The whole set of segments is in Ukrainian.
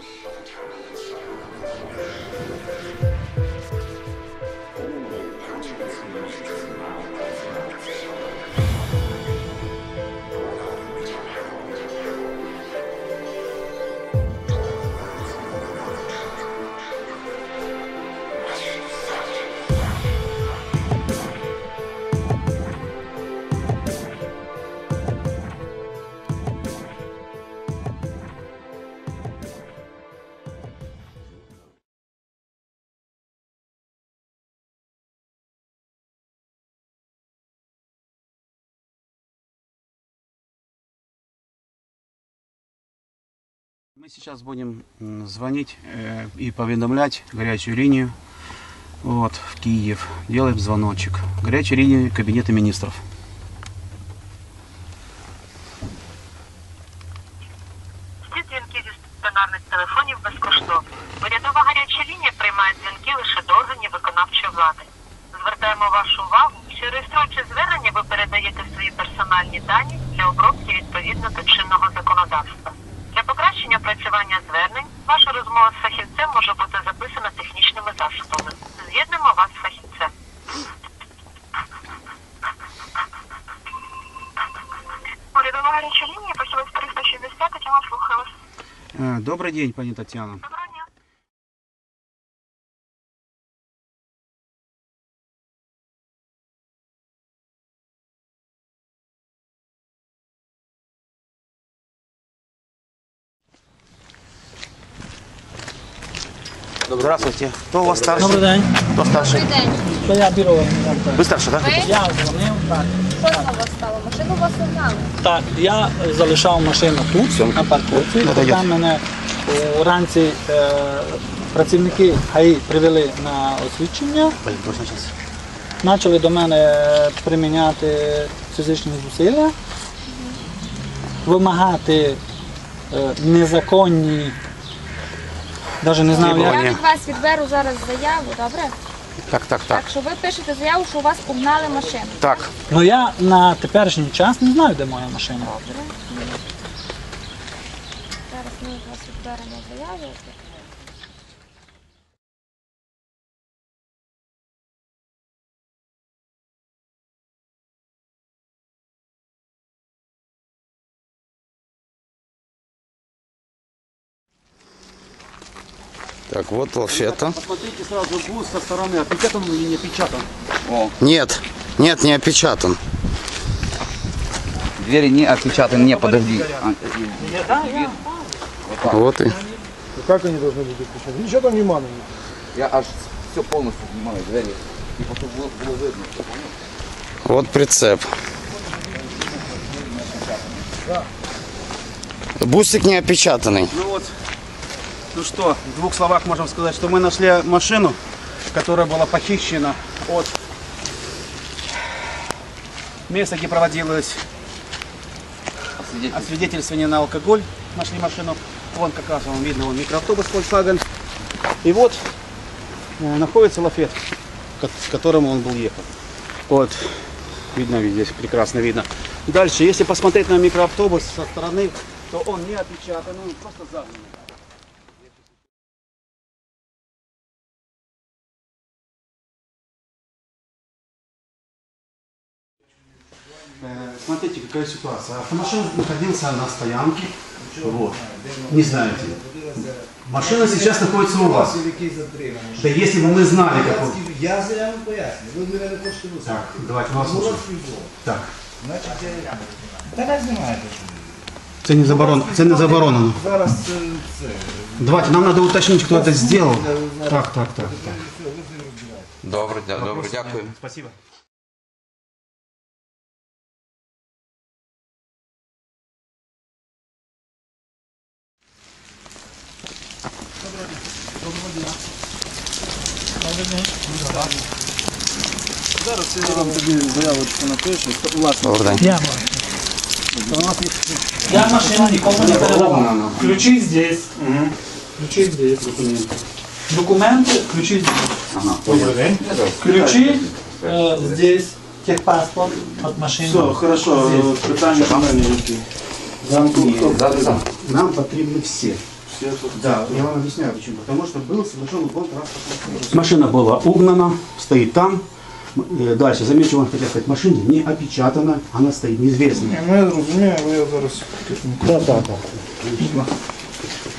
Oh, how do All the Мы сейчас будем м, звонить э, и поведомлять горячую линию вот, в Киев. Делаем звоночек. Горячая линия Кабинета министров. Всі дзвінки зі стаціонарних телефонів безкоштовні. Урядова гаряча лінія приймає дзвінки лише до органів виконавчої влади. Звертаємо вашу увагу, що реєструючи звернення, ви передаєте свої персональні дані для обробки відповідно до чинного законодавства. Покращення працювання звернень ваша розмова з фахівцем може бути записана технічними засобами. З'єднемо вас з фахівцем. Урядова гаряча лінія, фахівець 360, я вам слухаю вас. Э, день, пані Татьяна. Здравствуйте. Кто у вас старший? Добрий день. Кто старший? день. То я бюро. так. Вы старший, да? Ви? Я дзвонив, так. Що у вас стало? Машину у вас угнали. Так, я залишав машину тут, на парковці. Ну, Там мене е, вранці е, працівники ГАІ привели на освідчення, Блин, точно сейчас. почали до мене приміняти фізичні зусилля, вимагати е, незаконні, навіть не знаю як. Я від вас відберу зараз заяву, добре? Так, так, так. Так що ви пишете заяву, що у вас угнали машину. Так. Ну я на теперішній час не знаю, де моя машина. Добре. Зараз ми від вас відберемо заяву. Так, вот лафета. Посмотрите сразу бус со стороны, опечатан или не опечатан. Нет, нет, не опечатан. Двери не опечатаны, не, подожди. А, Вот и. Как они должны быть отпечатаны? Ничего там не мано. Я аж все полностью снимаю двери. И потом было, было видно. Вот прицеп. Бусик не опечатанный. Ну вот, ну что, в двух словах можем сказать, что мы нашли машину, которая была похищена от места, где проводилось Освидетель- освидетельствование на алкоголь. Нашли машину. Вон как раз вон видно, вон микроавтобус Volkswagen. И вот э, находится лафет, с которым он был ехал. Вот, видно здесь, прекрасно видно. Дальше, если посмотреть на микроавтобус со стороны, то он не опечатан, он просто загнан. Смотрите, какая ситуация. Автомашина находился на стоянке. Вот. Не знаете. Машина сейчас находится у вас. Да если бы мы знали, как он... Я заяву поясню. Ви мене не хочете висадити. Так, давайте вас Ну, слушаем. вас відомо. Так. Значить, я... Та не знімаєте. Це не заборонено. Це не заборонено. Зараз це... це. Давайте, нам надо уточнить, кто это сделал. Так, так, так. так. Добре, дя- добре, дякую. Спасибо. Зараз я вам тобі заявочку напишу. Власне, Добрий день. Я Я машину нікому не передавав. Ключи здесь. Ключи здесь. Документы, ключи здесь. Ключи э, здесь. Техпаспорт от машины. все, хорошо, питання до мене які. Зараз сам. Нам потрібні всі. все, что Да, я вам объясняю почему. Потому что был совершен угон транспортного средства. Машина была угнана, стоит там. М, э, Дальше, замечу, вам хотел сказать, машина не опечатана, она стоит неизвестная. Ну, я розумію, але я зараз... Да, да, да.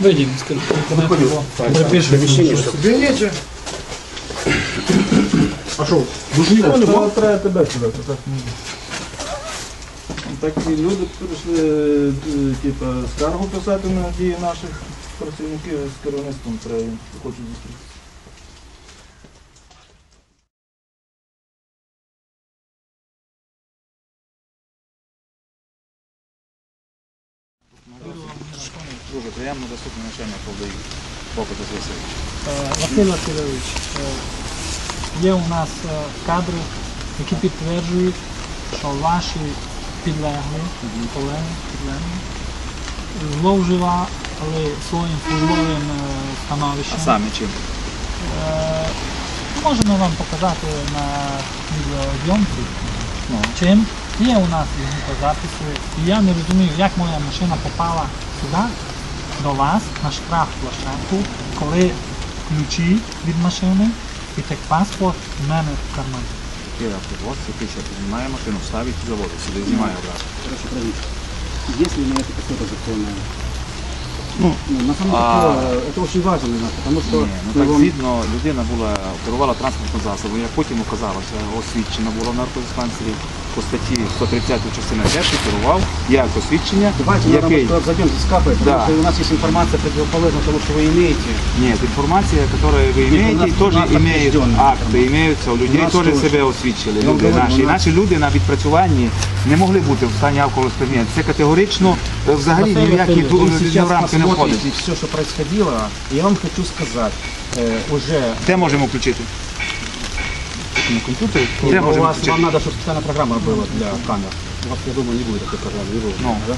Вийдіть, скажіть, припишу. Кабінеті. А что, Ніхто не було, треба тебе сюди, то так не буде. Так і люди прийшли, е, типу, скаргу писати на дії наших працівників з керівництвом треба, їм хочуть зустрітися. Дуже приємно доступне навчання повдаю. Поки до зв'язку. Е, Василь Васильович, е, є у нас е, кадри, які підтверджують, що ваші підлеглі, колеги, підлеглі, зловживали своїм службовим становищем. А самі чим? Е, Можемо вам показати на відеозйомці. Ну. Чим є у нас звукозаписи. І я не розумію, як моя машина попала сюди, до вас, на штраф площадку, коли ключі від машини і техпаспорт в мене в кармані. Піднімає машину, ставить і заводить сюди, знімає проверьте. Если на какое-то законное. Ну, на самом деле, А. э, это очень важно для нас, потому что Ні, ну мы так вам- згідно людина була, керувала транспортним засобом, як потім оказалося, освідчена була в наркодиспансері по статті 130 частина 5 керував як освідчення, Давайте, який... наверное, зайдем здесь капает, потому Да. что у нас есть информация противоположная тому, что вы имеете. Нет, информация, которую вы Нет, у имеете, нас- у тоже нас имеют подтвержденная акти, имеються, у людей нас теж тоже. себе освідчили. Я вам Люди говорю, наші. у нас- наші люди на відпрацюванні не могли бути в стані алкоголю сп'яніння. Це категорично е, взагалі Василь ніякі Васильович, ду- Вы в сейчас рамки не входить. посмотрите все, что происходило. Я вам хочу сказать, э, уже Де можемо включити? На комп'ютері? Де Ну, у можемо вас, включити? вам надо, чтобы специальная программа была для камер. У вас, я думаю, не будет такой программы. Не будет, Ну. да?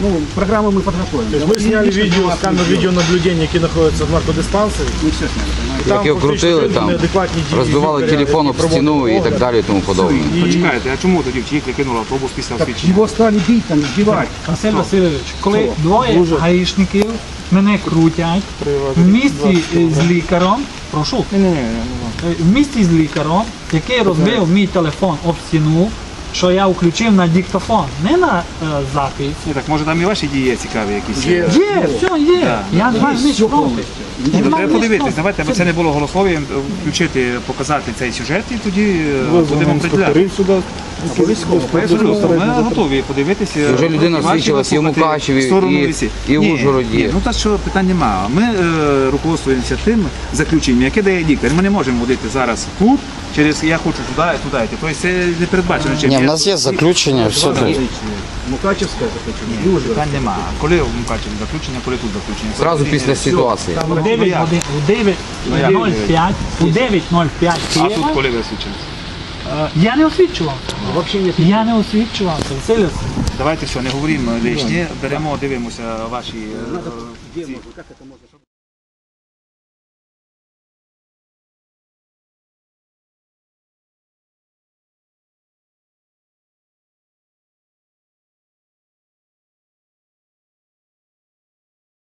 Ну, программу мы подготовим. Тобто ми зняли відео з камер відеонаблюдення, які знаходяться в наркодиспансері. Мы все сняли, понимаете? Там Як його крутили там, неадекватні дії розбивали телефон об стіну і так далі і тому подобне. Почекайте, а чому тоді втікли, кинули автобус після Так освідчення? его стали бить, там, избивать. Василь Васильович, коли Хто? двоє Дуже. гаїшників мене крутять в місті з лікарем, прошу, Ні, ні, ні, я не знаю. Е, в місті з лікарем, який розбив мій телефон об стіну, що я включив на диктофон, не на е, запис. Ні, так може там і ваші дії є цікаві якісь? Є. Є, все є. Я з вами не проти. Я Ну, треба подивитись, давайте, аби це не було голослов'ям, включити, показати цей сюжет і тоді е, будемо приділяти. Абсолютно, ми готові подивитися. Вже людина і ваші свідчилась і в Мукачеві, і- і в Ужгороді. Ну так що питань немає. Ми е, руководствуємося тим заключенням, яке дає лікар. Ми не можемо водити зараз тут, через я хочу туди і туди. йти. Тобто це не передбачено чим. Ні, в нас є заключення, все тут. Мукачевская заключение. Ні, питань немає. Коли в Мукачеві заключення, коли тут заключення? Зразу після ситуації. У 9 годин, у 9.05, у 9.05 А тут Києва, коли ви освічені? е, я не освічував. Я не. Василь Васильович. Давайте все, не говоримо лишнє, беремо, дивимося ваші. е, где ці-